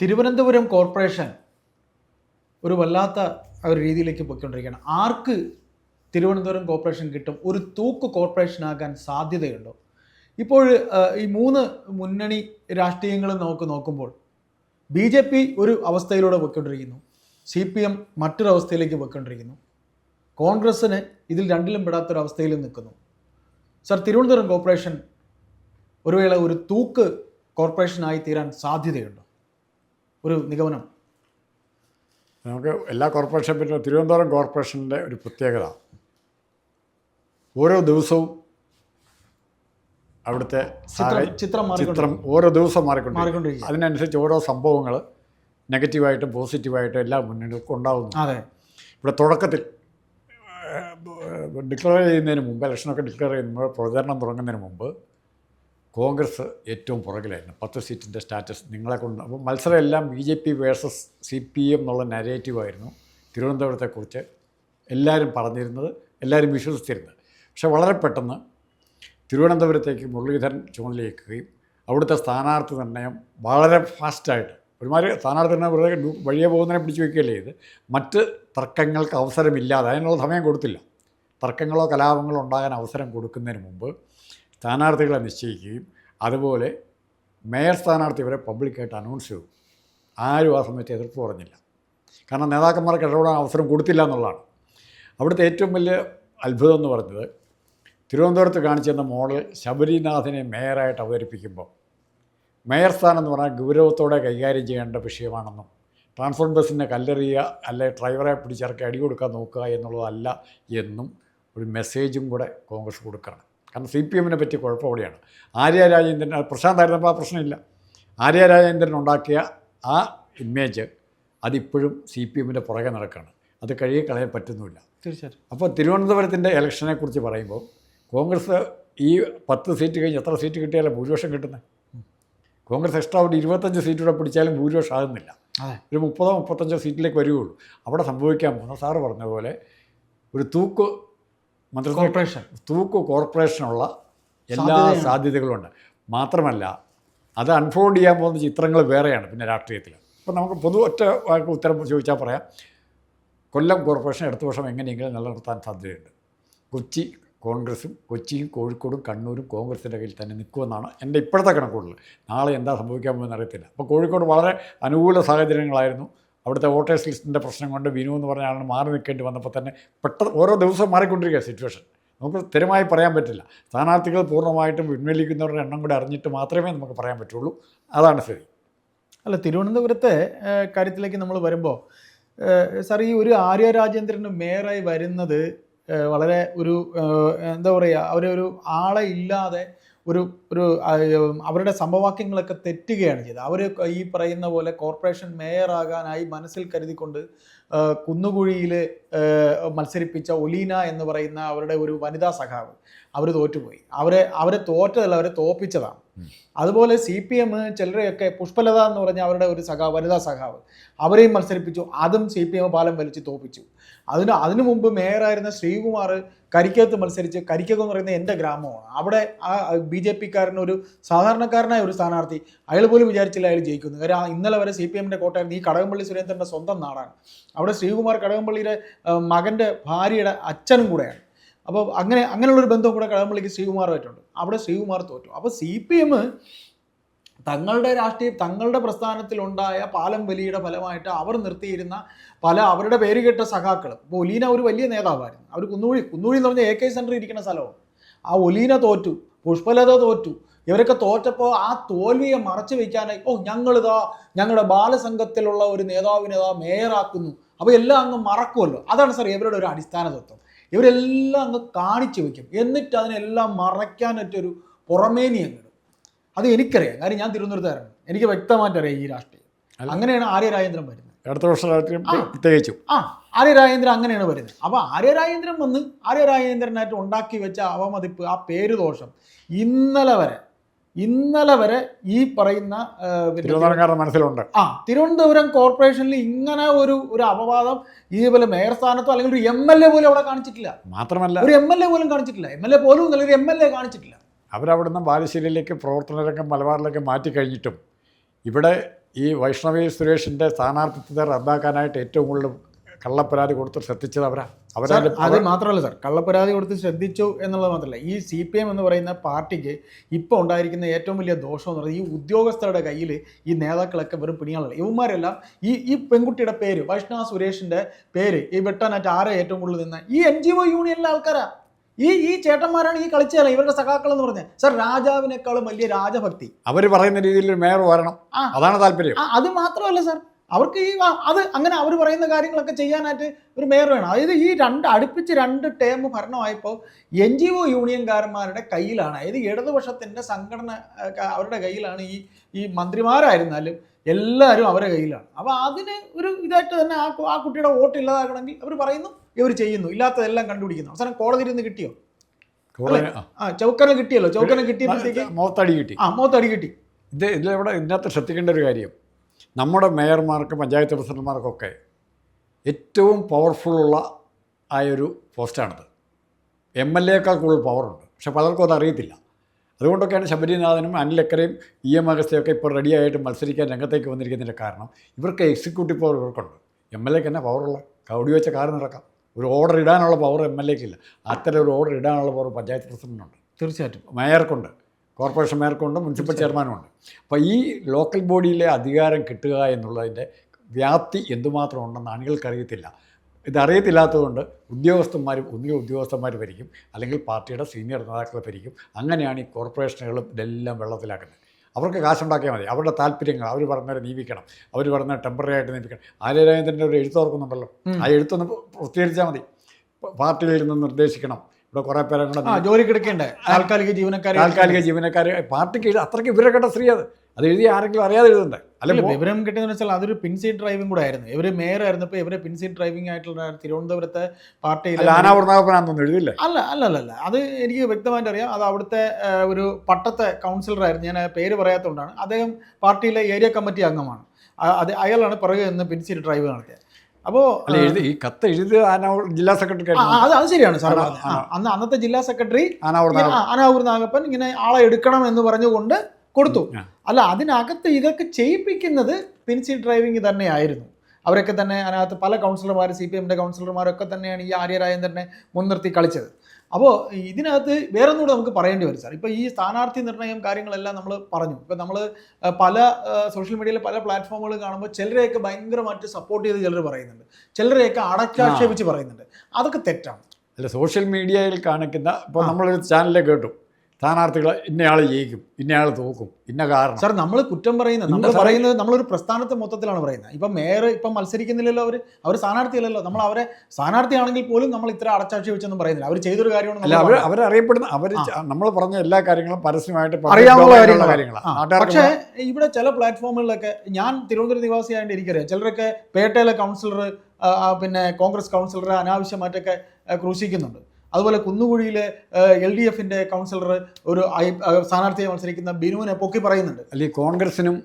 Thiruvananthapuram corporation ഒരു വല്ലാത്ത ഒരു രീതിയിലേക്ക് പോയിക്കൊണ്ടിരിക്കുകയാണ്. ആർക്ക് തിരുവനന്തപുരം കോർപ്പറേഷൻ കിട്ടും? ഒരു തൂക്ക് കോർപ്പറേഷനാകാൻ സാധ്യതയുണ്ടോ? ഇപ്പോൾ ഈ മൂന്ന് മുന്നണി രാഷ്ട്രീയങ്ങളും നമുക്ക് നോക്കുമ്പോൾ ബി ജെ പി ഒരു അവസ്ഥയിലൂടെ പോയിക്കൊണ്ടിരിക്കുന്നു. സി പി എം മറ്റൊരവസ്ഥയിലേക്ക് പോയിക്കൊണ്ടിരിക്കുന്നു. കോൺഗ്രസ്സിന് ഇതിൽ രണ്ടിലും പെടാത്തൊരവസ്ഥയിൽ നിൽക്കുന്നു. സർ തിരുവനന്തപുരം കോർപ്പറേഷൻ ഒരു വേള ഒരു തൂക്ക് കോർപ്പറേഷനായി തീരാൻ സാധ്യതയുണ്ടോ? ഒരു നിഗമനം. നമുക്ക് എല്ലാ കോർപ്പറേഷൻ പറ്റും തിരുവനന്തപുരം കോർപ്പറേഷന്റെ ഒരു പ്രത്യേകത. ഓരോ ദിവസവും അവിടുത്തെ ചിത്രം ചിത്രം ഓരോ ദിവസം മാറിക്കൊണ്ട് അതിനനുസരിച്ച് ഓരോ സംഭവങ്ങൾ നെഗറ്റീവായിട്ടും പോസിറ്റീവായിട്ടും എല്ലാ മുന്നണികൾക്കും ഉണ്ടാകുന്നു അതെ. ഇവിടെ തുടക്കത്തിൽ ഡിക്ലെയർ ചെയ്യുന്നതിന് മുമ്പ് ഇലക്ഷനൊക്കെ ഡിക്ലെയർ ചെയ്യുമ്പോൾ പ്രചരണം തുടങ്ങുന്നതിന് മുമ്പ് കോൺഗ്രസ് ഏറ്റവും പുറകിലായിരുന്നു. പത്ത് സീറ്റിന്റെ സ്റ്റാറ്റസ് നിങ്ങളെ കൊണ്ട് അപ്പോൾ മത്സരം എല്ലാം B J P versus C P M എന്നുള്ള നരേറ്റീവായിരുന്നു തിരുവനന്തപുരത്തെക്കുറിച്ച് എല്ലാവരും പറഞ്ഞിരുന്നത് എല്ലാവരും വിശ്വസിച്ചിരുന്നത്. പക്ഷേ വളരെ പെട്ടെന്ന് തിരുവനന്തപുരത്തേക്ക് മുരളീധരൻ ചുമതലയേക്കുകയും അവിടുത്തെ സ്ഥാനാർത്ഥി നിർണയം വളരെ ഫാസ്റ്റായിട്ട് ഒരുമാതിരി സ്ഥാനാർത്ഥി നിർണയം വെറുതെ വഴിയെ പോകുന്നതിനെ പിടിച്ച് വയ്ക്കുകയല്ലേ ഇത് മറ്റ് തർക്കങ്ങൾക്ക് അവസരമില്ലാതെ അതിനുള്ള സമയം കൊടുത്തില്ല. തർക്കങ്ങളോ കലാപങ്ങളോ ഉണ്ടാകാൻ അവസരം കൊടുക്കുന്നതിന് മുമ്പ് സ്ഥാനാർത്ഥികളെ നിശ്ചയിക്കുകയും അതുപോലെ മേയർ സ്ഥാനാർത്ഥി വരെ പബ്ലിക്കായിട്ട് അനൗൺസ് ചെയ്തു. ആരും ആ സമയത്ത് എതിർപ്പ് പറഞ്ഞില്ല. കാരണം നേതാക്കന്മാർക്ക് ഇടപെടാൻ അവസരം കൊടുത്തില്ല എന്നുള്ളതാണ്. അവിടുത്തെ ഏറ്റവും വലിയ അത്ഭുതം എന്ന് പറഞ്ഞത് തിരുവനന്തപുരത്ത് കാണിച്ചിരുന്ന മോഡൽ ശബരിനാഥിനെ മേയറായിട്ട് അവതരിപ്പിക്കുമ്പോൾ മേയർ സ്ഥാനം എന്ന് പറഞ്ഞാൽ ഗൗരവത്തോടെ കൈകാര്യം ചെയ്യേണ്ട വിഷയമാണെന്നും ട്രാൻസ്പോർട്ട് ബസ്സിനെ കല്ലെറിയുക അല്ലെ ഡ്രൈവറെ പിടിച്ചിറക്കി അടി കൊടുക്കാൻ നോക്കുക എന്നുള്ളതല്ല എന്നും ഒരു മെസ്സേജും കൂടെ കോൺഗ്രസ് കൊടുക്കണം കാരണം സി പി എമ്മിനെ പറ്റി കുഴപ്പം അവിടെയാണ്. ആര്യ രാജേന്ദ്രൻ പ്രശാന്തായിരുന്നപ്പോൾ ആ പ്രശ്നമില്ല. ആര്യ രാജേന്ദ്രൻ ഉണ്ടാക്കിയ ആ ഇമേജ് അതിപ്പോഴും സി പി എമ്മിന്റെ പുറകെ നടക്കുകയാണ്. അത് കഴുകി കളയാൻ പറ്റുന്നുമില്ല. തീർച്ചയായിട്ടും. അപ്പോൾ തിരുവനന്തപുരത്തിന്റെ ഇലക്ഷനെ കുറിച്ച് പറയുമ്പോൾ കോൺഗ്രസ് ഈ പത്ത് സീറ്റ് കഴിഞ്ഞ് എത്ര സീറ്റ് കിട്ടിയാലും ഭൂരിപക്ഷം കിട്ടുന്നത്? കോൺഗ്രസ് എക്സ്ട്രാ ഒരു ഇരുപത്തഞ്ച് സീറ്റ് കൂടെ പിടിച്ചാലും ഭൂരിപക്ഷം ആകുന്നില്ല. ഒരു മുപ്പതോ മുപ്പത്തഞ്ചോ സീറ്റിലേക്ക് വരികയുള്ളൂ. അവിടെ സംഭവിക്കാൻ പോകുന്ന സാറ് പറഞ്ഞ പോലെ ഒരു തൂക്ക് മന്ത്രിസഭ കോർപ്പറേഷൻ തൂക്കു കോർപ്പറേഷനുള്ള എല്ലാ സാധ്യതകളുമുണ്ട് മാത്രമല്ല അത് അൺഫോൾഡ് ചെയ്യാൻ പോകുന്ന ചിത്രങ്ങൾ വേറെയാണ് പിന്നെ രാഷ്ട്രീയത്തിൽ. അപ്പോൾ നമുക്ക് പൊതു ഒറ്റ വാക്ക് ഉത്തരം ചോദിച്ചാൽ പറയാം. കൊല്ലം കോർപ്പറേഷൻ അടുത്ത വർഷം എങ്ങനെയെങ്കിലും നിലനിർത്താൻ സാധ്യതയുണ്ട്. കൊച്ചി കോൺഗ്രസും കൊച്ചിയും കോഴിക്കോടും കണ്ണൂരും കോൺഗ്രസിന്റെ കയ്യിൽ തന്നെ നിൽക്കുമെന്നാണ് എന്റെ ഇപ്പോഴത്തെ കണക്കുകളിൽ നാളെ എന്താ സംഭവിക്കാൻ പോകുമെന്ന് അറിയത്തില്ല. അപ്പോൾ കോഴിക്കോട് വളരെ അനുകൂല സാഹചര്യങ്ങളായിരുന്നു. അവിടുത്തെ വോട്ടേഴ്സ് ലിസ്റ്റിന്റെ പ്രശ്നം കൊണ്ട് വിനു എന്ന് പറഞ്ഞ ആളാണ് മാറി നിൽക്കേണ്ടി വന്നപ്പോൾ തന്നെ പെട്ടെന്ന് ഓരോ ദിവസവും മാറിക്കൊണ്ടിരിക്കുക സിറ്റുവേഷൻ നമുക്ക് സ്ഥിരമായി പറയാൻ പറ്റില്ല. സ്ഥാനാർത്ഥികൾ പൂർണമായിട്ടും പിൻവലിക്കുന്നവരുടെ എണ്ണം കൂടി അറിഞ്ഞിട്ട് മാത്രമേ നമുക്ക് പറയാൻ പറ്റുള്ളൂ. അതാണ് സ്ഥിതി. അല്ല തിരുവനന്തപുരത്തെ കാര്യത്തിലേക്ക് നമ്മൾ വരുമ്പോൾ സാർ ഈ ഒരു ആര്യ രാജേന്ദ്രന് മേയറായി വരുന്നത് വളരെ ഒരു എന്താ പറയുക അവരൊരു ആളെ ഇല്ലാതെ ഒരു ഒരു അവരുടെ സമവാക്യങ്ങളൊക്കെ തെറ്റുകയാണ് ചെയ്തത്. അവർ ഈ പറയുന്ന പോലെ കോർപ്പറേഷൻ മേയറാകാനായി മനസ്സിൽ കരുതിക്കൊണ്ട് കുന്നുകുഴിയിൽ മത്സരിപ്പിച്ച ഒലീന എന്ന് പറയുന്ന അവരുടെ ഒരു വനിതാ സഖാവ് അവർ തോറ്റുപോയി. അവരെ അവരെ തോറ്റതല്ല അവരെ തോപ്പിച്ചതാണ്. അതുപോലെ സി പി എം ചിലരെയൊക്കെ പുഷ്പലത എന്ന് പറഞ്ഞ അവരുടെ ഒരു സഖാവ് വനിതാ സഖാവ് അവരെയും മത്സരിപ്പിച്ചു. അതും സി പി എം പാലം വലിച്ച് തോപ്പിച്ചു. അതിന് അതിനു മുമ്പ് മേയറായിരുന്ന ശ്രീകുമാർ കരിക്കകത്ത് മത്സരിച്ച് കരിക്കകം എന്ന് പറയുന്ന എന്റെ ഗ്രാമമാണ്. അവിടെ ആ ബി ജെ പിക്കാരൻ ഒരു സാധാരണക്കാരനായ ഒരു സ്ഥാനാർത്ഥി. അയാൾ പോലും വിചാരിച്ചില്ല അയാൾ ജയിക്കുന്നു. കാര്യം ഇന്നലെ വരെ സി പി എമ്മിന്റെ കോട്ടയം ഈ കടകംപള്ളി സുരേന്ദ്രന്റെ സ്വന്തം നാടാണ്. അവിടെ ശ്രീകുമാർ കടകംപള്ളിയുടെ മകന്റെ ഭാര്യയുടെ അച്ഛനും കൂടെയാണ്. അപ്പോൾ അങ്ങനെ അങ്ങനെയുള്ളൊരു ബന്ധം കൂടെ കടകംപള്ളിക്ക് ശ്രീകുമാറുമായിട്ടുണ്ട്. അവിടെ ശ്രീകുമാർ തോറ്റു. അപ്പോൾ സി പി എം തങ്ങളുടെ രാഷ്ട്രീയ തങ്ങളുടെ പ്രസ്ഥാനത്തിലുണ്ടായ പാലം വലിയുടെ ഫലമായിട്ട് അവർ നിർത്തിയിരുന്ന പല അവരുടെ പേരുകെട്ട സഖാക്കളും. ഇപ്പോൾ ഒലീന ഒരു വലിയ നേതാവായിരുന്നു. അവർ കുന്നുകുഴി കുന്നുകുഴി എന്ന് പറഞ്ഞാൽ എ കെ സെന്റർ ഇരിക്കുന്ന സ്ഥലമാണ്. ആ ഒലീന തോറ്റു പുഷ്പലത തോറ്റു. ഇവരൊക്കെ തോറ്റപ്പോൾ ആ തോൽവിയെ മറച്ചു വയ്ക്കാനായി ഓ ഞങ്ങളിതാ ഞങ്ങളുടെ ബാലസംഘത്തിലുള്ള ഒരു നേതാവിനെ ഇതാ മേയറാക്കുന്നു. അപ്പോൾ എല്ലാം അങ്ങ് മറക്കുമല്ലോ. അതാണ് സാർ ഇവരുടെ ഒരു അടിസ്ഥാന തത്വം. ഇവരെല്ലാം അങ്ങ് കാണിച്ചു വയ്ക്കും. എന്നിട്ട് അതിനെല്ലാം മറയ്ക്കാനൊറ്റൊരു പുറമേനി അങ്ങ് അത് എനിക്കറിയാം. കാര്യം ഞാൻ തിരുവനന്തപുരത്തുകാരാണ് എനിക്ക് വ്യക്തമായിട്ട് അറിയാം ഈ രാഷ്ട്രീയം. അങ്ങനെയാണ് ആര്യ രാജേന്ദ്രൻ വരുന്നത്. അടുത്ത വർഷം പ്രത്യേകിച്ചും. ആ ആര്യ രാജേന്ദ്രൻ അങ്ങനെയാണ് വരുന്നത്. അപ്പോൾ ആര്യ രാജേന്ദ്രൻ വന്ന് ആര്യ രാജേന്ദ്രനായിട്ട് ഉണ്ടാക്കി വെച്ച അവമതിപ്പ് ആ പേര് ദോഷം ഇന്നലെ വരെ ഇന്നലെ വരെ ഈ പറയുന്ന മനസ്സിലുണ്ട്. ആ തിരുവനന്തപുരം കോർപ്പറേഷനിൽ ഇങ്ങനെ ഒരു ഒരു അപവാദം ഇതേപോലെ മേയർ സ്ഥാനത്തോ അല്ലെങ്കിൽ ഒരു എം എൽ എ പോലും അവിടെ കാണിച്ചിട്ടില്ല. മാത്രമല്ല ഒരു എം എൽ എ പോലും കാണിച്ചിട്ടില്ല. എം എൽ എ പോലും ഒരു എം എൽ എ കാണിച്ചിട്ടില്ല. അവരവിടുന്ന് ബാലുശ്ശേരിയിലേക്ക് പ്രവർത്തന രംഗം മലബാറിലേക്ക് മാറ്റി കഴിഞ്ഞിട്ടും ഇവിടെ ഈ വൈഷ്ണവി സുരേഷിന്റെ സ്ഥാനാർത്ഥിത്വത്തെ റദ്ദാക്കാനായിട്ട് ഏറ്റവും കൂടുതൽ കള്ളപ്പരാതി കൊടുത്ത് ശ്രദ്ധിച്ചത് അവരാ. അത് മാത്രമല്ല സാർ കള്ളപ്പരാതി കൊടുത്ത് ശ്രദ്ധിച്ചു എന്നുള്ളത് മാത്രമല്ല ഈ സി പി എം എന്ന് പറയുന്ന പാർട്ടിക്ക് ഇപ്പോൾ ഉണ്ടായിരിക്കുന്ന ഏറ്റവും വലിയ ദോഷം എന്ന് പറയുന്നത് ഈ ഉദ്യോഗസ്ഥരുടെ കയ്യിൽ ഈ നേതാക്കളൊക്കെ വെറും പിണിയാളല്ല ഇവന്മാരെല്ലാം ഈ ഈ പെൺകുട്ടിയുടെ പേര് വൈഷ്ണവ സുരേഷിന്റെ പേര് ഈ വെട്ടാനായിട്ട് ആരെ ഏറ്റവും കൂടുതൽ നിന്ന് ഈ എൻ ജി ഒ യൂണിയനിലെ ആൾക്കാരാ. ഈ ഈ ചേട്ടന്മാരാണ് ഈ കളിച്ചാലും ഇവരുടെ സഖാക്കൾ എന്ന് പറഞ്ഞത് സർ രാജാവിനേക്കാളും വലിയ രാജഭക്തി. അവർ പറയുന്ന രീതിയിൽ മേയർ വരണം. അതാണ് താല്പര്യം. അത് മാത്രമല്ല സാർ. അവർക്ക് ഈ അത് അങ്ങനെ അവർ പറയുന്ന കാര്യങ്ങളൊക്കെ ചെയ്യാനായിട്ട് ഒരു മേയർ വേണം. അതായത് ഈ രണ്ട് അടുപ്പിച്ച് രണ്ട് ടേം ഭരണമായപ്പോൾ എൻ ജി ഒ യൂണിയൻകാരന്മാരുടെ കയ്യിലാണ് അതായത് ഇടതുപക്ഷത്തിന്റെ സംഘടന അവരുടെ കയ്യിലാണ് ഈ ഈ മന്ത്രിമാരായിരുന്നാലും എല്ലാവരും അവരുടെ കയ്യിലാണ്. അപ്പോൾ അതിന് ഒരു ഇതായിട്ട് തന്നെ ആ ആ കുട്ടിയുടെ വോട്ട് ഇല്ലാതാക്കണമെങ്കിൽ അവർ പറയുന്നു ഇവർ ചെയ്യുന്നു. ഇല്ലാത്തതെല്ലാം കണ്ടുപിടിക്കുന്നു. അവസാനം കോടതിയിൽ നിന്ന് കിട്ടിയോ. ആ ചൗക്കനെ കിട്ടിയല്ലോ. ചൗക്കനെ കിട്ടിയപ്പോഴത്തേക്ക് മോത്തടി കിട്ടി. ആ മോത്തടി കിട്ടി. ഇത് ഇതിലവിടെ ഇതിനകത്ത് ശ്രദ്ധിക്കേണ്ട ഒരു കാര്യം. നമ്മുടെ മേയർമാർക്കും പഞ്ചായത്ത് പ്രസിഡന്റുമാർക്കൊക്കെ ഏറ്റവും പവർഫുള്ള ആയൊരു പോസ്റ്റാണിത്. എം എൽ എക്കാൾ കൂടുതൽ പവറുണ്ട് പക്ഷെ പലർക്കും അത് അറിയത്തില്ല. അതുകൊണ്ടൊക്കെയാണ് ശബരിനാഥനും അനിലക്കരയും ഇ എം അഗസ്തയൊക്കെ ഇപ്പോൾ റെഡിയായിട്ട് മത്സരിക്കാൻ രംഗത്തേക്ക് വന്നിരിക്കുന്നതിന്റെ കാരണം ഇവർക്ക് എക്സിക്യൂട്ടീവ് പവർ ഇവർക്കുണ്ട്. എം എൽ എക്ക് തന്നെ പവറുള്ള കൗടി വെച്ച കാർ നടക്കാം. ഒരു ഓർഡർ ഇടാനുള്ള പവർ എം എൽ എക്കില്ല. അത്തരം ഒരു ഓർഡർ ഇടാനുള്ള പവർ പഞ്ചായത്ത് പ്രസിഡന്റിനുണ്ട്. തീർച്ചയായിട്ടും. മേയർക്കുണ്ട്. കോർപ്പറേഷൻ മേയർക്കുണ്ട് മുനിസിപ്പൽ ചെയർമാനുമുണ്ട്. അപ്പോൾ ഈ ലോക്കൽ ബോഡിയിലെ അധികാരം കിട്ടുക എന്നുള്ളതിന്റെ വ്യാപ്തി എന്തുമാത്രം ഉണ്ടെന്ന് അണികൾക്കറിയത്തില്ല ഇതറിയത്തില്ലാത്തതുകൊണ്ട് ഉദ്യോഗസ്ഥന്മാർ ഒന്നുകിൽ ഉദ്യോഗസ്ഥന്മാർ ഭരിക്കും അല്ലെങ്കിൽ പാർട്ടിയുടെ സീനിയർ നേതാക്കൾ ഭരിക്കും. അങ്ങനെയാണ് ഈ കോർപ്പറേഷനുകളും ഇതെല്ലാം വെള്ളത്തിലാക്കുന്നത്. അവർക്ക് കാശുണ്ടാക്കിയാൽ മതി. അവരുടെ താല്പര്യങ്ങൾ അവർ പറഞ്ഞവരെ നിയമിക്കണം അവർ പറഞ്ഞ ടെമ്പററി ആയിട്ട് നിയമിക്കണം ആര്യരാജേന്ദ്രന്റെ ഒരു എഴുത്തോർക്കുന്നുണ്ടല്ലോ. ആ എഴുത്തൊന്ന് പ്രസിദ്ധീകരിച്ചാൽ മതി. പാർട്ടിയിൽ നിന്ന് നിർദ്ദേശിക്കണം. ഇവിടെ കുറേ പേരെ കൂടെ ആ ജോലിക്ക് എടുക്കേണ്ടേ താൽക്കാലിക ജീവനക്കാരെ താൽക്കാലിക ജീവനക്കാർ പാർട്ടിക്ക് അത്രയ്ക്ക് വിവരക്കെട്ട സ്ത്രീ അത്. അത് എഴുതി ആരെങ്കിലും അറിയാതെ എഴുതണ്ടേ അല്ല വിവരം കിട്ടിയെന്ന് വെച്ചാൽ അതൊരു പിൻസീറ്റ് ഡ്രൈവിംഗ് കൂടെ ആയിരുന്നു. ഇവർ മേയർ ആയിരുന്നപ്പോൾ ഇവരെ പിൻസീറ്റ് ഡ്രൈവിംഗ് ആയിട്ടുള്ള തിരുവനന്തപുരത്തെ പാർട്ടി എഴുതില്ലേ അല്ല അല്ല അല്ല അല്ല. അത് എനിക്ക് വ്യക്തമായിട്ട് അറിയാം. അത് അവിടുത്തെ ഒരു പട്ടത്തെ കൗൺസിലറായിരുന്നു ഞാൻ പേര് പറയാത്തതുകൊണ്ടാണ്. അദ്ദേഹം പാർട്ടിയിലെ ഏരിയ കമ്മിറ്റി അംഗമാണ്. അത് അയാളാണ് പിറകെ നിന്ന് പിൻസീറ്റ് ഡ്രൈവ് നടത്തിയത്. അപ്പോൾ അല്ല എഴുതി ഈ കത്ത് എഴുതി ജില്ലാ സെക്രട്ടറി അത് അത് ശരിയാണ് സാർ. അന്ന് അന്നത്തെ ജില്ലാ സെക്രട്ടറി ആനാവൂർ അനാവൂർ നാഗപ്പൻ. ഇങ്ങനെ ആളെ എടുക്കണം എന്ന് പറഞ്ഞുകൊണ്ട് കൊടുത്തു. അല്ല അതിനകത്ത് ഇതൊക്കെ ചെയ്യിപ്പിക്കുന്നത് പിൻസി ഡ്രൈവിംഗ് തന്നെയായിരുന്നു. അവരൊക്കെ തന്നെ അതിനകത്ത് പല കൗൺസിലർമാർ സി പി എമ്മിന്റെ കൗൺസിലർമാരൊക്കെ തന്നെയാണ് ഈ ആര്യരായൻ തന്നെ മുൻനിർത്തി കളിച്ചത്. അപ്പോൾ ഇതിനകത്ത് വേറെ ഒന്നുകൂടെ നമുക്ക് പറയേണ്ടി വരും സാർ. ഇപ്പോൾ ഈ സ്ഥാനാർത്ഥി നിർണയം കാര്യങ്ങളെല്ലാം നമ്മൾ പറഞ്ഞു. ഇപ്പോൾ നമ്മൾ പല സോഷ്യൽ മീഡിയയിലെ പല പ്ലാറ്റ്ഫോമുകൾ കാണുമ്പോൾ ചിലരെയൊക്കെ ഭയങ്കരമായിട്ട് സപ്പോർട്ട് ചെയ്ത് ചിലർ പറയുന്നുണ്ട്. ചിലരെയൊക്കെ അടച്ചാക്ഷേപിച്ച് പറയുന്നുണ്ട്. അതൊക്കെ തെറ്റാണ്. അല്ല സോഷ്യൽ മീഡിയയിൽ കാണിക്കുന്ന ഇപ്പോൾ നമ്മളൊരു ചാനലിൽ കേട്ടു. സ്ഥാനാർത്ഥികൾ ഇന്നയാൾ ജയിക്കും ഇന്നയാൾ തോക്കും ഇന്ന കാരണം. സാർ നമ്മൾ കുറ്റം പറയുന്നത് നമ്മൾ പറയുന്നത് നമ്മളൊരു പ്രസ്ഥാനത്തെ മൊത്തത്തിലാണ് പറയുന്നത്. ഇപ്പം മേയർ ഇപ്പം മത്സരിക്കുന്നില്ലല്ലോ അവർ അവർ സ്ഥാനാർത്ഥിയല്ലല്ലോ. നമ്മൾ അവരെ സ്ഥാനാർത്ഥിയാണെങ്കിൽ പോലും നമ്മൾ ഇത്ര അടച്ചാക്ഷി വെച്ചൊന്നും പറയുന്നില്ല. അവർ ചെയ്തൊരു കാര്യമാണ് അല്ല അവർ അവരറിയപ്പെടുന്ന അവർ നമ്മൾ പറഞ്ഞ എല്ലാ കാര്യങ്ങളും പരസ്യമായിട്ട് അറിയാവുന്ന. കാര്യങ്ങളാണ്. പക്ഷേ ഇവിടെ ചില പ്ലാറ്റ്ഫോമുകളിലൊക്കെ ഞാൻ തിരുവനന്തപുരം നിവാസിയായിട്ട് എനിക്കറിയാം. ചിലരൊക്കെ പേട്ടയിലെ കൗൺസിലർ പിന്നെ കോൺഗ്രസ് കൗൺസിലറെ അനാവശ്യമായിട്ടൊക്കെ ക്രൂശിക്കുന്നുണ്ട്. അതുപോലെ കുന്നുകുഴിയിലെ എൽ ഡി എഫിന്റെ കൗൺസിലർ ഒരു സ്ഥാനാർത്ഥിയെ മത്സരിക്കുന്ന ബിനുവിനെ പൊക്കി പറയുന്നുണ്ട്. അല്ലെങ്കിൽ കോൺഗ്രസിനും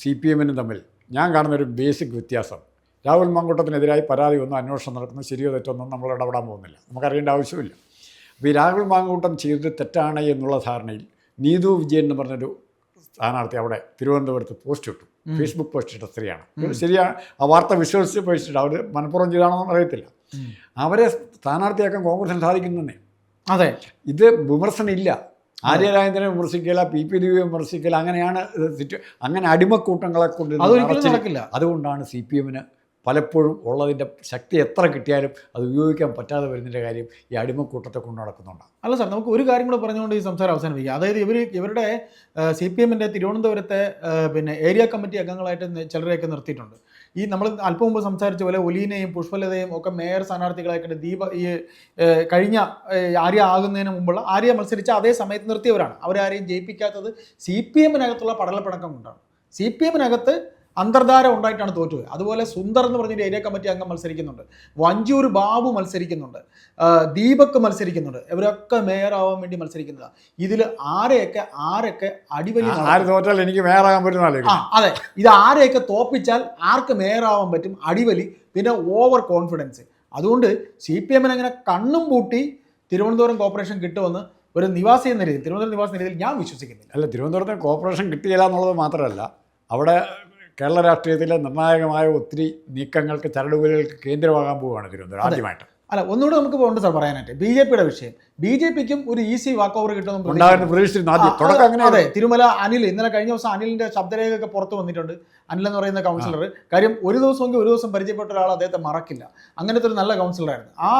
സി പി എമ്മിനും തമ്മിൽ ഞാൻ കാണുന്ന ഒരു ബേസിക് വ്യത്യാസം. രാഹുൽ മാങ്കൂട്ടത്തിനെതിരായി പരാതി ഒന്നും അന്വേഷണം നടക്കുന്നു ശരിയോ തെറ്റൊന്നും നമ്മൾ ഇടപെടാൻ പോകുന്നില്ല. നമുക്കറിയേണ്ട ആവശ്യമില്ല. അപ്പോൾ ഈ രാഹുൽ മാങ്കൂട്ടം ചെയ്തത് തെറ്റാണ് എന്നുള്ള ധാരണയിൽ നീതു വിജയൻ എന്ന് പറഞ്ഞൊരു സ്ഥാനാർത്ഥി അവിടെ തിരുവനന്തപുരത്ത് പോസ്റ്റ് ഇട്ടു. ഫേസ്ബുക്ക് പോസ്റ്റ് ഇട്ട സ്ത്രീയാണ്. ശരിയാണ് ആ വാർത്ത വിശ്വസിച്ച് പോയിട്ടുണ്ട് അവർ മനഃപൂർവം ചെയ്താണോ എന്ന് അറിയത്തില്ല. അവരെ സ്ഥാനാർത്ഥിയാക്കാൻ കോൺഗ്രസിന് സാധിക്കുന്നതന്നെ അതെ. ഇത് വിമർശനം ഇല്ല ആര്യരാജേന്ദ്രനെ വിമർശിക്കില്ല പി. പി. ദേവിയെ വിമർശിക്കില്ല അങ്ങനെയാണ് അങ്ങനെ അടിമക്കൂട്ടങ്ങളെ കൊണ്ട് അതുകൊണ്ടാണ് സി പി എമ്മിന് പലപ്പോഴും ഉള്ളതിന്റെ ശക്തി എത്ര കിട്ടിയാലും അത് ഉപയോഗിക്കാൻ പറ്റാതെ വരുന്നതിന്റെ കാര്യം ഈ അടിമക്കൂട്ടത്തെ കൊണ്ട് നടക്കുന്നുണ്ടാകും അല്ല സാർ നമുക്ക് ഒരു കാര്യം കൂടെ പറഞ്ഞുകൊണ്ട് ഈ സംസാരം അവസാനിപ്പിക്കുക അതായത് ഇവർ ഇവരുടെ സി പി എമ്മിന്റെ തിരുവനന്തപുരത്തെ പിന്നെ ഏരിയ കമ്മിറ്റി അംഗങ്ങളായിട്ട് ചിലരെയൊക്കെ നിർത്തിയിട്ടുണ്ട്. ഈ നമ്മൾ അല്പം മുമ്പ് സംസാരിച്ച പോലെ ഒലീനയും പുഷ്പലതയും ഒക്കെ മേയർ സ്ഥാനാർത്ഥികളായിട്ട് ദീപ ഈ കഴിഞ്ഞ ആര്യ ആകുന്നതിന് മുമ്പുള്ള ആര്യ മത്സരിച്ച അതേ സമയത്ത് നിർത്തിയവരാണ്. അവരാരെയും ജയിപ്പിക്കാത്തത് സി പി എമ്മിനകത്തുള്ള പടലപ്പിണക്കം കൊണ്ടാണ്. സി പി എമ്മിനകത്ത് അന്തർധാര ഉണ്ടായിട്ടാണ് തോറ്റുപോയത്. അതുപോലെ സുന്ദർ എന്ന് പറഞ്ഞൊരു ഏരിയ കമ്മിറ്റി അംഗം മത്സരിക്കുന്നുണ്ട്. വഞ്ചൂർ ബാബു മത്സരിക്കുന്നുണ്ട്. ദീപക് മത്സരിക്കുന്നുണ്ട്. ഇവരൊക്കെ മേയറാവാൻ വേണ്ടി മത്സരിക്കുന്നതാണ് ഇതിൽ ആരെയൊക്കെ ആരൊക്കെ അടിവലി? ആര് തോറ്റാൽ എനിക്ക് മേയറാകാൻ പറ്റുന്ന അതെ. ഇത് ആരെയൊക്കെ തോപ്പിച്ചാൽ ആർക്ക് മേയറാവാൻ പറ്റും? അടിവലി പിന്നെ ഓവർ കോൺഫിഡൻസ് അതുകൊണ്ട് സി പി എമ്മിന് അങ്ങനെ കണ്ണും പൂട്ടി തിരുവനന്തപുരം കോർപ്പറേഷൻ കിട്ടുമെന്ന് ഒരു നിവാസി എന്ന രീതിയിൽ തിരുവനന്തപുരം നിവാസി എന്ന രീതിയിൽ ഞാൻ വിശ്വസിക്കുന്നില്ല. അല്ല തിരുവനന്തപുരത്തിന് കോർപ്പറേഷൻ കിട്ടിയില്ല എന്നുള്ളത് മാത്രമല്ല അവിടെ കേരള രാഷ്ട്രീയത്തിലെ നിർണായകമായ ഒത്തിരി നീക്കങ്ങൾക്ക് ചരടുപുലികൾക്ക് കേന്ദ്രമാകാൻ പോവുകയാണ് തിരുവനന്തപുരം ആദ്യമായിട്ട്. അല്ല ഒന്നുകൂടെ നമുക്ക് പോകേണ്ട സാർ പറയാനായിട്ട്. ബി ജെ പിയുടെ വിഷയം. ബി ജെ പിക്കും ഒരു ഈസി വാക്ക് ഓവർ കിട്ടുമെന്ന് അതെ തിരുമല അനിൽ ഇന്നലെ കഴിഞ്ഞ ദിവസം അനിലിന്റെ ശബ്ദരേഖയൊക്കെ പുറത്തു വന്നിട്ടുണ്ട്. അനിൽ എന്ന് പറയുന്ന കൗൺസിലർ കാര്യം ഒരു ദിവസമെങ്കിൽ ഒരു ദിവസം പരിചയപ്പെട്ട ഒരാൾ അദ്ദേഹത്തെ മറക്കില്ല. അങ്ങനത്തെ ഒരു നല്ല കൗൺസിലറായിരുന്നു. ആ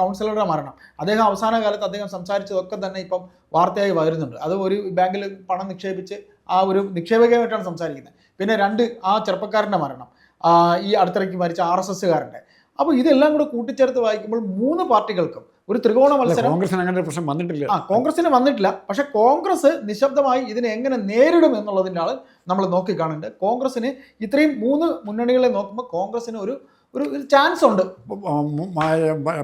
കൗൺസിലറുടെ മരണം. അദ്ദേഹം അവസാന കാലത്ത് അദ്ദേഹം സംസാരിച്ചതൊക്കെ തന്നെ ഇപ്പം വാർത്തയായി വരുന്നുണ്ട്. അത് ഒരു ബാങ്കിൽ പണം നിക്ഷേപിച്ച് ആ ഒരു നിക്ഷേപകമായിട്ടാണ് സംസാരിക്കുന്നത്. പിന്നെ രണ്ട് ആ ചെറുപ്പക്കാരന്റെ മരണം ഈ അടുത്തിടയ്ക്ക് മരിച്ച ആർ എസ് എസ്സുകാരന്റെ. അപ്പോൾ ഇതെല്ലാം കൂടെ കൂട്ടിച്ചേർത്ത് വായിക്കുമ്പോൾ മൂന്ന് പാർട്ടികൾക്കും ഒരു ത്രികോണ മത്സരം കോൺഗ്രസിന് അങ്ങനെ പ്രശ്നം വന്നിട്ടില്ല. ആ കോൺഗ്രസിന് വന്നിട്ടില്ല. പക്ഷെ കോൺഗ്രസ് നിശബ്ദമായി ഇതിനെ എങ്ങനെ നേരിടും എന്നുള്ളതിനാണ് നമ്മൾ നോക്കിക്കാണേണ്ടത് കോൺഗ്രസിന് ഇത്രയും മൂന്ന് മുന്നണികളെ നോക്കുമ്പോൾ കോൺഗ്രസിന് ഒരു ഒരു ചാൻസ് ഉണ്ട്.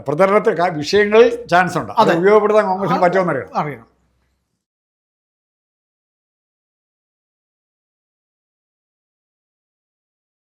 പ്രചരണത്തിൽ വിഷയങ്ങളിൽ ചാൻസ് ഉണ്ട്. അത് അതെ. ഉപയോഗപ്പെടുത്താൻ കോൺഗ്രസിന് പറ്റുമെന്നറിയാം അറിയണം.